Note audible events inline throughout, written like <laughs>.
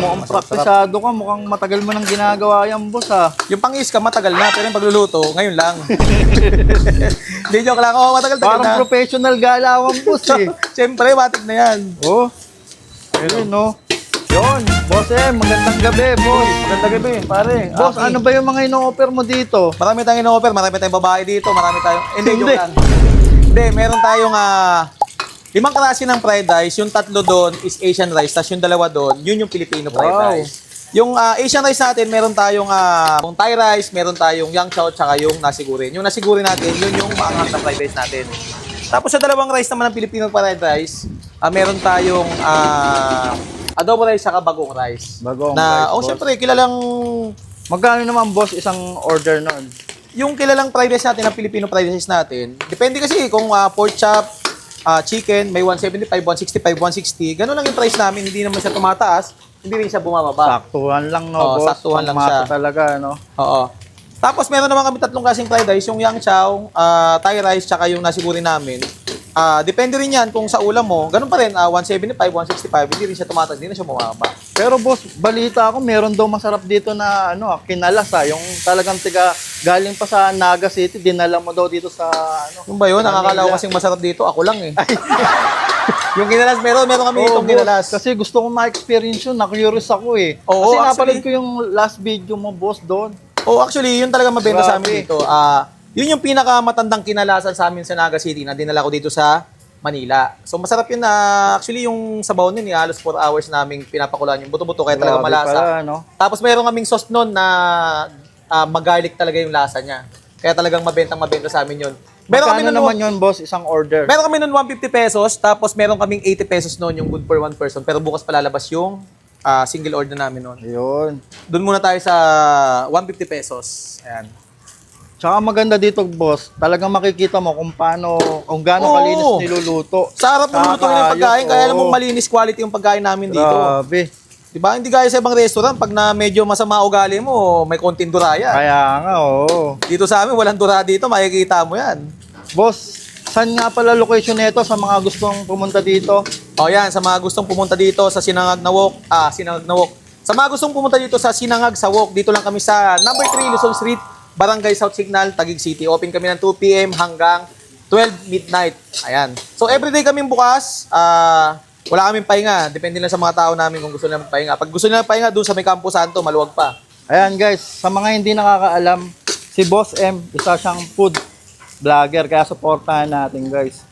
mukhang praktisado ka. Mukhang matagal mo nang ginagawa yan, boss, ha. Yung pang-is ka, matagal na. Pero yung pagluluto, ngayon lang. <laughs> Hindi, joke lang. Oo, matagal-tagal Parang na. professional galawan, boss, eh. <laughs> Siyempre, matik na yan. Oh. Ayun, no. Yun, boss eh, magandang gabi, boss. Maganda gabi, pare. Boss, Aki. ano ba yung mga ino-offer mo dito? Marami tayong in-offer, marami tayong babae dito, marami tayong... Hindi, Hindi. joke lang. Hindi, meron tayong ah, limang klase ng fried rice. Yung tatlo doon is Asian rice, tapos yung dalawa doon, yun yung Filipino fried Wow. rice. Yung ah, Asian rice natin, meron tayong ah, yung Thai rice, meron tayong yang chow, tsaka yung nasigurin. Yung nasigurin natin, yun yung maanghang na fried rice natin. Tapos sa dalawang rice naman ng Filipino fried rice, ah, meron tayong ah, adobo rice tsaka bagong rice. Bagong na, rice, oh, syempre, kilalang Magkano naman, boss, isang order nun? yung kilalang fried rice natin, ang Filipino fried rice natin, depende kasi kung ah, pork chop, ah, chicken, may 175, 165, 160. Ganun lang yung price namin. Hindi naman siya tumataas, hindi rin siya bumababa. Saktuhan lang, no, Oo, boss? saktuhan lang Pangmasa siya. talaga, no? Oo. Tapos meron naman kami tatlong klaseng fried rice, yung yang chow, ah, Thai rice, tsaka yung nasigurin namin. Ah, depende rin yan kung sa ulam mo. Ganun pa rin, ah, 175, 165, hindi rin siya tumataas, hindi na siya bumababa. Pero boss, balita ako, meron daw masarap dito na ano, ah, kinalas ha, yung talagang tiga galing pa sa Naga City, dinala mo daw dito sa ano. Yung ba yun? Nakakala ko Manila. kasing masarap dito. Ako lang eh. <laughs> yung kinalas, meron, meron kami Oo, itong boss. kinalas. Kasi gusto ko ma-experience yun, na-curious ako eh. Oo, Kasi napanood actually- ko yung last video mo, boss, doon. Oh, actually, yun talaga mabenta sa amin Grabe. dito. Ah, yun yung pinakamatandang kinalasan sa amin sa Naga City na dinala ko dito sa Manila. So masarap yun na actually yung sabaw nun, eh, halos 4 hours naming pinapakulan yung buto-buto kaya talaga Grabe malasa. pala, no? Tapos meron kaming sauce nun na ah, mag-garlic talaga yung lasa niya. Kaya talagang mabentang mabenta sa amin yun. Meron kami Magkano nun, naman yun, boss, isang order? meron kami nun 150 pesos, tapos meron kaming 80 pesos nun yung good for one person. Pero bukas palalabas yung ah, single order namin nun. Yun. Doon muna tayo sa 150 pesos. Ayan. Tsaka maganda dito, boss, talagang makikita mo kung paano, kung gaano Oo. kalinis niluluto. Sa harap ng luto ng pagkain, kaya alam oo. malinis quality yung pagkain namin dito. Grabe. Diba? Hindi gaya sa ibang restaurant, pag na medyo masama ugali mo, may konting dura yan. Kaya nga, oo. Dito sa amin, walang dura dito, makikita mo yan. Boss, saan nga pala location nito sa mga gustong pumunta dito? O yan, sa mga gustong pumunta dito sa Sinangag na Walk, ah, Sinangag na Walk. Sa mga gustong pumunta dito sa Sinangag sa Walk, dito lang kami sa number 3 Luzon Street, Barangay South Signal, Taguig City. Open kami ng 2 p.m. hanggang 12 midnight. Ayan. So everyday kaming bukas, ah, wala kaming pahinga. Depende lang sa mga tao namin kung gusto nila pahinga. Pag gusto nila pahinga, doon sa may Campo Santo, maluwag pa. Ayan guys, sa mga hindi nakakaalam, si Boss M, isa siyang food vlogger, kaya supportahan natin guys.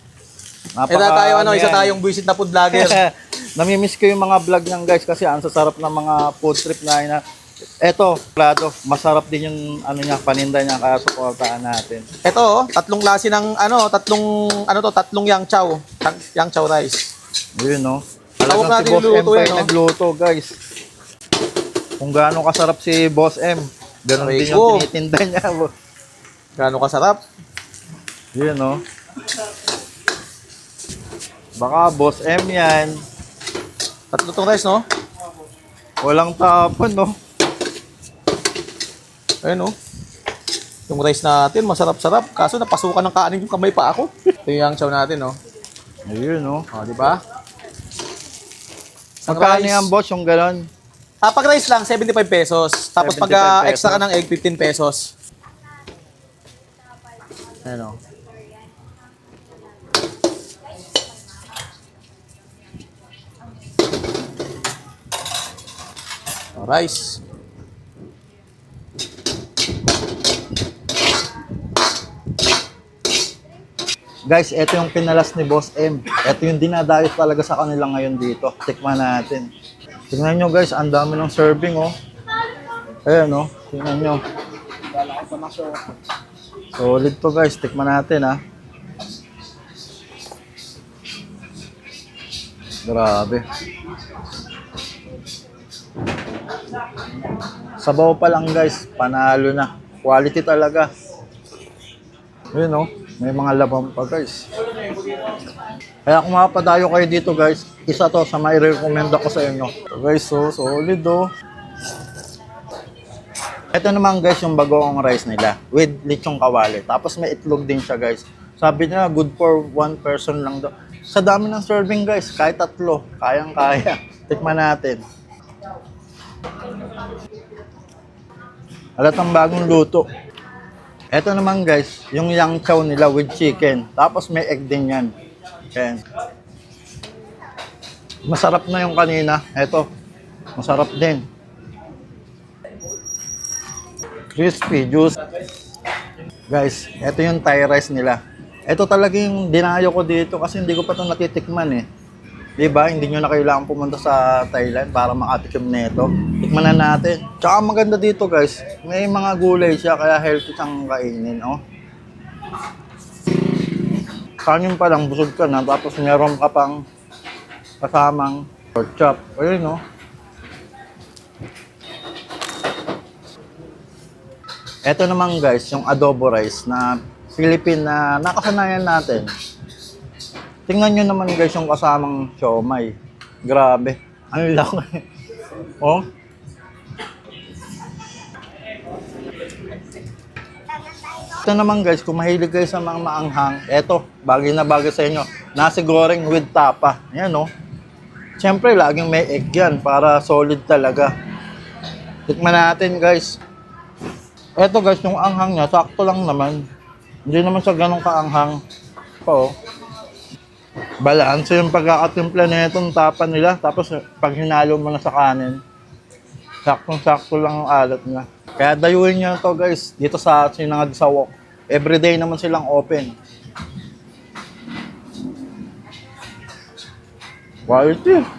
Napaka- Isa tayo, ano, isa tayong buisit na food vlogger. <laughs> Namimiss ko yung mga vlog niyan guys kasi ang sasarap ng mga food trip na na. Eto, klado, masarap din yung ano niya, paninda niya kaya supportahan natin. Ito, oh, tatlong klase ng ano, tatlong ano to, tatlong yang chow, Yang- yang chow rice. Yun no. Tawag Talagang si Boss M pa yung no? nagluto guys. Kung gaano kasarap si Boss M, ganun din yung tinitinda niya. <laughs> bo- Gaano kasarap? Yun no. Baka Boss M yan. Tatlo tong rice, no? Walang tapon no. Ayun, no? Yung rice natin, masarap-sarap. Kaso napasukan ng kanin yung kamay pa ako. Ito yung chow natin, no? Ayun no. O, di ba? Magkano rice. yan boss yung galon? Ah, pag rice lang, 75 pesos. Tapos pag 75 ah, pesos. extra ka ng egg, 15 pesos. Ayun, o. O, Rice. Guys, ito yung pinalas ni Boss M. Ito yung dinadayo talaga sa kanila ngayon dito. Tikman natin. Tingnan nyo guys, ang dami ng serving oh. Ayan oh, tingnan nyo. Solid to guys, tikman natin ah. Grabe. Sabaw pa lang guys, panalo na. Quality talaga. Ayun oh, may mga labang pa guys. Kaya kung mapadayo kayo dito guys, isa to sa may recommend ako sa inyo. So, guys, so solid oh. Ito naman guys yung bagoong rice nila with lechong kawali. Tapos may itlog din siya guys. Sabi niya good for one person lang daw. Sa dami ng serving guys, kahit tatlo, kayang-kaya. <laughs> Tikman natin. Halatang bagong luto. Ito naman guys, yung yang chow nila with chicken. Tapos may egg din yan. Ayan. Masarap na yung kanina. Ito, masarap din. Crispy, juice. Guys, ito yung Thai rice nila. Ito talaga yung dinayo ko dito kasi hindi ko pa ito natitikman eh. Diba? Hindi nyo na kailangan pumunta sa Thailand para makatikim na ito. Tikman na natin. Tsaka maganda dito guys, may mga gulay siya kaya healthy siyang kainin. Oh. Kanin pa lang, busog ka na. Tapos meron ka pang kasamang pork chop. Ayun oh. Ito naman guys, yung adobo rice na Philippine na nakasanayan natin. Tingnan nyo naman guys yung kasamang siomay. Grabe. Ang laki. <laughs> oh. Ito naman guys, kung mahilig kayo sa mga maanghang, eto, bagay na bagay sa inyo. Nasi goreng with tapa. Ayan oh. Siyempre, laging may egg yan para solid talaga. Tikman natin guys. Eto guys, yung anghang niya, sakto lang naman. Hindi naman siya ganun kaanghang. Po. Balanse yung pagkakatimpla na itong tapa nila. Tapos pag hinalo mo na sa kanin, saktong-sakto lang ang alat niya. Kaya dayuhin niyo to guys, dito sa Sinangag sa Wok. Everyday naman silang open. Quality.